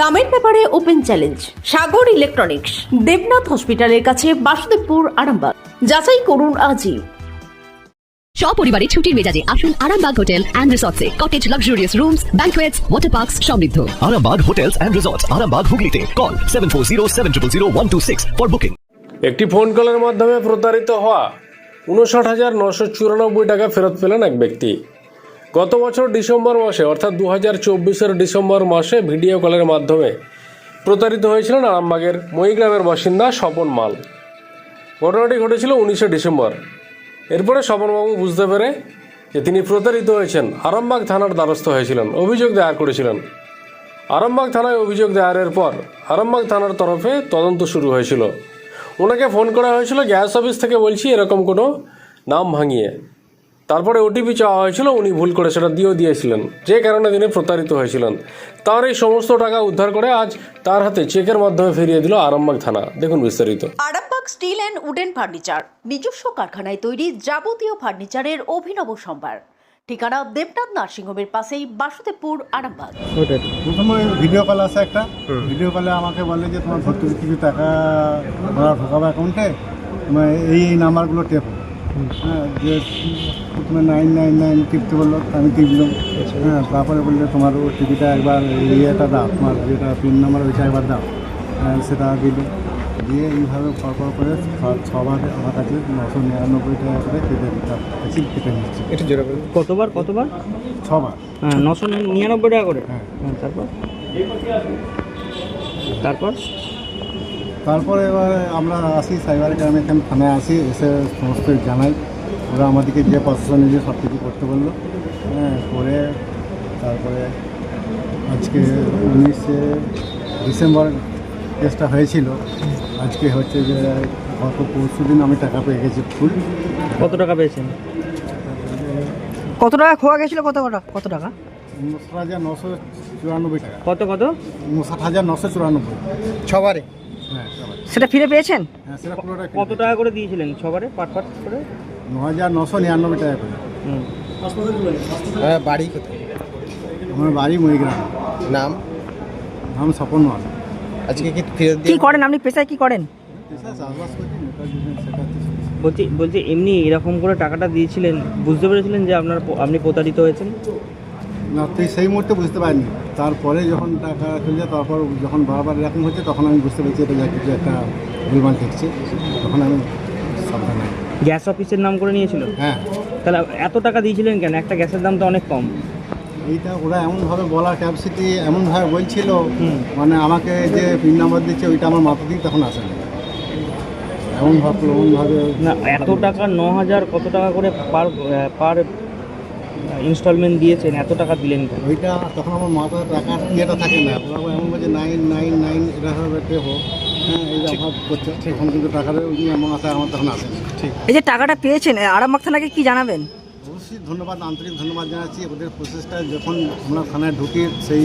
দামের ব্যাপারে open challenge Sagar electronics Debnath হসপিটালের কাছে বাসুদেবপুর আরামবাগ। যাচাই করুন আজই। সপরিবারে ছুটির মেজাজে আসুন Arambagh hotel and রিসর্টসে। Cottage luxurious rooms banquets water parks সমৃদ্ধ। Arambag Hotels and Resorts, Arambag Hooghly Call 740 for booking. একটি ফোন কলের মাধ্যমে প্রতারিত হওয়া উনষাট হাজার নশো চুরানব্বই টাকা ফেরত পেলেন এক ব্যক্তি। গত বছর ডিসেম্বর মাসে, অর্থাৎ দু হাজার চব্বিশের ডিসেম্বর মাসে ভিডিও কলের মাধ্যমে প্রতারিত হয়েছিলেন আরামবাগের মহিগ্রামের বাসিন্দা স্বপন মাল। ঘটনাটি ঘটেছিল উনিশে ডিসেম্বর। এরপরে স্বপনবাবু বুঝতে পেরে যে তিনি প্রতারিত হয়েছেন, আরামবাগ থানার দ্বারস্থ হয়েছিলেন, অভিযোগ দায়ের করেছিলেন। আরামবাগ থানায় অভিযোগ দায়েরের পর আরামবাগ থানার তরফে তদন্ত শুরু হয়েছিল। ওনাকে ফোন করা হয়েছিল, গ্যাস অফিস থেকে বলছি এরকম কোনো নাম ভাঙিয়ে। তারপরে ওটিপি চাওয়া হয়েছিল উনি ভুল করে সেটা দিয়েও দিয়েছিলেন। যে কারণে তিনি প্রতারিত হয়েছিলেন। তার এই সমস্ত টাকা উদ্ধার করে আজ তার হাতে চেকের মাধ্যমে ফিরিয়ে দিল আরামবাগ থানা। দেখুন বিস্তারিত। Arambag steel and wooden furniture নিজস্ব কারখানায় তৈরি যাবতীয় ফার্নিচারের অভিনব সম্ভার। ঠিকানা দেবনাথ নার্সিংহোমের পাশেই বাসুদেবপুর আরামবাগ। প্রথমে ভিডিও কল আসে একটা। ভিডিও কলে আমাকে বলে যে তোমার ভর্তি কিছু টাকা ভরা ঢোকাবো অ্যাকাউন্টে এই এই নাম্বারগুলো টেপো হ্যাঁ যে প্রথমে নাইন নাইন নাইন টিপতে বলল আমি টিপলাম হ্যাঁ তারপরে বললে তোমার ও টিভিটা একবার ইয়েটা দাও তোমার যেটা পিন নাম্বার ওইটা একবার দাও। হ্যাঁ, সেটা দিল। দিয়ে এইভাবে পরপর করে ছবার আমার কাছে নশো নিরানব্বই টাকা করে কেটে দিচ্ছে কেটে নিচ্ছে। কতবার কতবার? ছবার। হ্যাঁ নশো নিরানব্বই টাকা করে। হ্যাঁ। হ্যাঁ তারপর? তারপর? তারপরে এবার আমরা আসি সাইবার ক্রাইম এখানে থানায় আসি এসে সমস্ত জানাই। ওরা আমাদেরকে যে প্রশাসন নিজে সব কিছু করতে বলল। হ্যাঁ করে তারপরে আজকে উনিশে ডিসেম্বর কেসটা হয়েছিল। আজকে হচ্ছে যে গত পরশু দিন আমি টাকা পেয়ে গেছি ফুল। কত টাকা পেয়েছেন? কত টাকা খোয়া গেছিল? কত কটা কত টাকা? উনষাট হাজার নশো চুরানব্বই টাকা। কত কত? উনষাট হাজার নশো চুরানব্বই। ছবারে। সেটা ফিরে পেয়েছেন? হ্যাঁ সেটা কত টাকা করে দিয়েছিলেন সবারে পাট পাট করে? ন হাজার নশো নিরানব্বই টাকা করে। হুম। বাড়ি কোথায়? আমার বাড়ি মহিগ্রাম নাম? নাম স্বপন মাল। আজকে কি ফেরত কি দিয়ে করেন আপনি? পেশায় কি করেন? বলছি বলছি এমনি এরকম করে টাকাটা দিয়েছিলেন বুঝতে পেরেছিলেন যে আপনার আপনি প্রতারিত হয়েছেন? না তুই সেই মুহূর্তে বুঝতে পারিনি। তারপরে যখন টাকা চলে যায় তারপর যখন বারবার এরকম হচ্ছে তখন আমি বুঝতে পেরেছি এটা কিছু একটা ভুলভাল ঠেকছে তখন আমি সাবধান গ্যাস অফিসের নাম করে নিয়েছিল? হ্যাঁ। তাহলে এত টাকা দিয়েছিলেন কেন? একটা গ্যাসের দাম তো অনেক কম। এইটা ওরা এমনভাবে বলার ক্যাপাসিটি এমনভাবে বলছিল মানে আমাকে যে পিন নাম্বার দিচ্ছে ওইটা আমার মাথা দিয়ে তখন আসে না। এমনভাবে এমনভাবে না এত টাকা ন হাজার কত টাকা করে পার পার ইনস্টলমেন্ট দিয়েছেন এত টাকা দিলেন কেন? ওইটা তখন আমার মাথায় টাকার ইয়েটা থাকে না। বাবা এমন বলছে নাইন নাইন নাইন এটা হবে দেবো হ্যাঁ এই অভাব করছে তখন কিন্তু আমার মাথায় আমার তখন ঠিক। এই যে টাকাটা পেয়েছেন আরামবাগ থানাকে কি জানাবেন? অবশ্যই ধন্যবাদ আন্তরিক ধন্যবাদ জানাচ্ছি। ওদের প্রসেসটা যখন আমরা থানায় ঢুকি সেই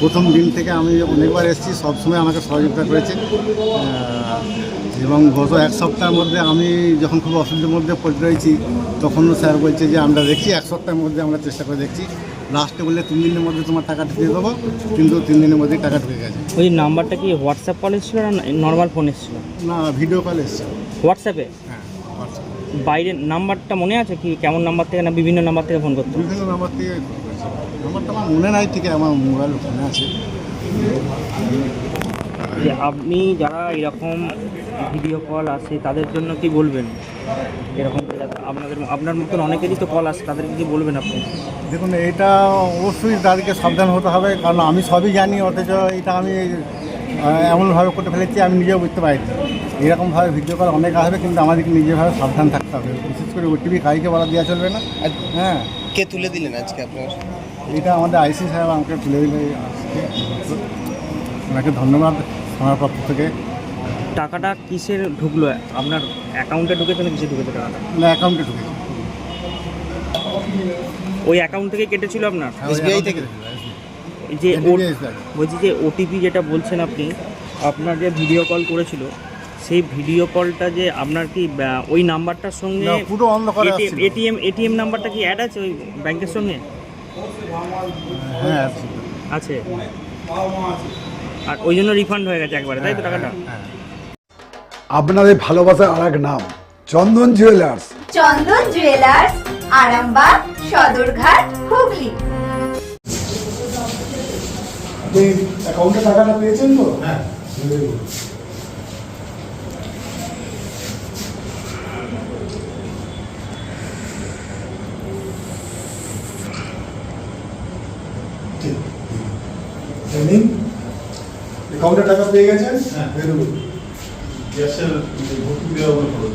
প্রথম দিন থেকে আমি অনেকবার এসেছি সবসময় আমাকে সহযোগিতা করেছে। এবং গত এক সপ্তাহের মধ্যে আমি যখন খুব অসুবিধার মধ্যে পড়ে রয়েছি তখনও স্যার বলছে যে আমরা দেখছি এক সপ্তাহের মধ্যে আমরা চেষ্টা করে দেখছি। লাস্টে বললে তিন দিনের মধ্যে তোমার টাকা দিয়ে দেবো কিন্তু তিন দিনের মধ্যেই টাকা ঢুকে গেছে। ওই নাম্বারটা কি হোয়াটসঅ্যাপ কল এসেছিল না নর্মাল ফোন এসেছিল? না ভিডিও কল এসছে। হোয়াটসঅ্যাপে হ্যাঁ হোয়াটসঅ্যাপ বাইরের নাম্বারটা মনে আছে কি? কেমন নাম্বার থেকে না বিভিন্ন নাম্বার থেকে ফোন করতে? বিভিন্ন নাম্বার থেকে নাম্বারটা আমার মনে নাই থেকে আমার মোবাইল ফোনে আছে। যে আপনি যারা এরকম ভিডিও কল আসে তাদের জন্য কি বলবেন? এরকম আপনাদের আপনার মতন অনেকেরই তো কল আসে তাদেরকে কি বলবেন আপনি? দেখুন এটা অবশ্যই তাদেরকে সাবধান হতে হবে কারণ আমি সবই জানি অথচ এটা আমি এমনভাবে করতে ফেলেছি আমি নিজেও বুঝতে পারিনি। এরকমভাবে ভিডিও কল অনেক আসবে কিন্তু আমাদেরকে নিজেভাবে সাবধান থাকতে হবে। বিশেষ করে ওটিপি কাউকে বলা দেওয়া চলবে না। হ্যাঁ। কে তুলে দিলেন আজকে আপনার? এটা আমাদের আইসি সাহেব আমাকে তুলে দিলে। আজকে। ওনাকে ধন্যবাদ আমার পক্ষ থেকে। টাকাটা কিসের ঢুকলো? আপনার অ্যাকাউন্টে ঢুকেছে না কিসে ঢুকেছে টাকাটা? না অ্যাকাউন্টে ঢুকেছে। ওই অ্যাকাউন্ট থেকে কেটেছিল আপনার? SBI থেকে? এই যে। বলছি যে ওটিপি যেটা বলছেন আপনি আপনার যে ভিডিও কল করেছিল সেই ভিডিও কলটা যে আপনার কি ওই নাম্বারটার সঙ্গে না, পুরো অন্ধকারে এটিএম এটিএম নাম্বারটা কি অ্যাড আছে ওই ব্যাংকের সঙ্গে? হ্যাঁ আছে। আছে। আর ওই জন্য রিফান্ড হয়ে গেছে একবারে তাই তো টাকাটা? আপনাদের ভালোবাসার আর এক নাম চন্দন জুয়েলার্স চন্দন জুয়েলার্স আরামবাগ সদরঘাট হুগলি। আপনি অ্যাকাউন্টে টাকাটা পেয়েছেন তো? হ্যাঁ। অ্যাকাউন্টে টাকা পেয়ে গেছেন? হ্যাঁ। ভেরি গুড গ্যাসের ভর্তি দেওয়া খরচ।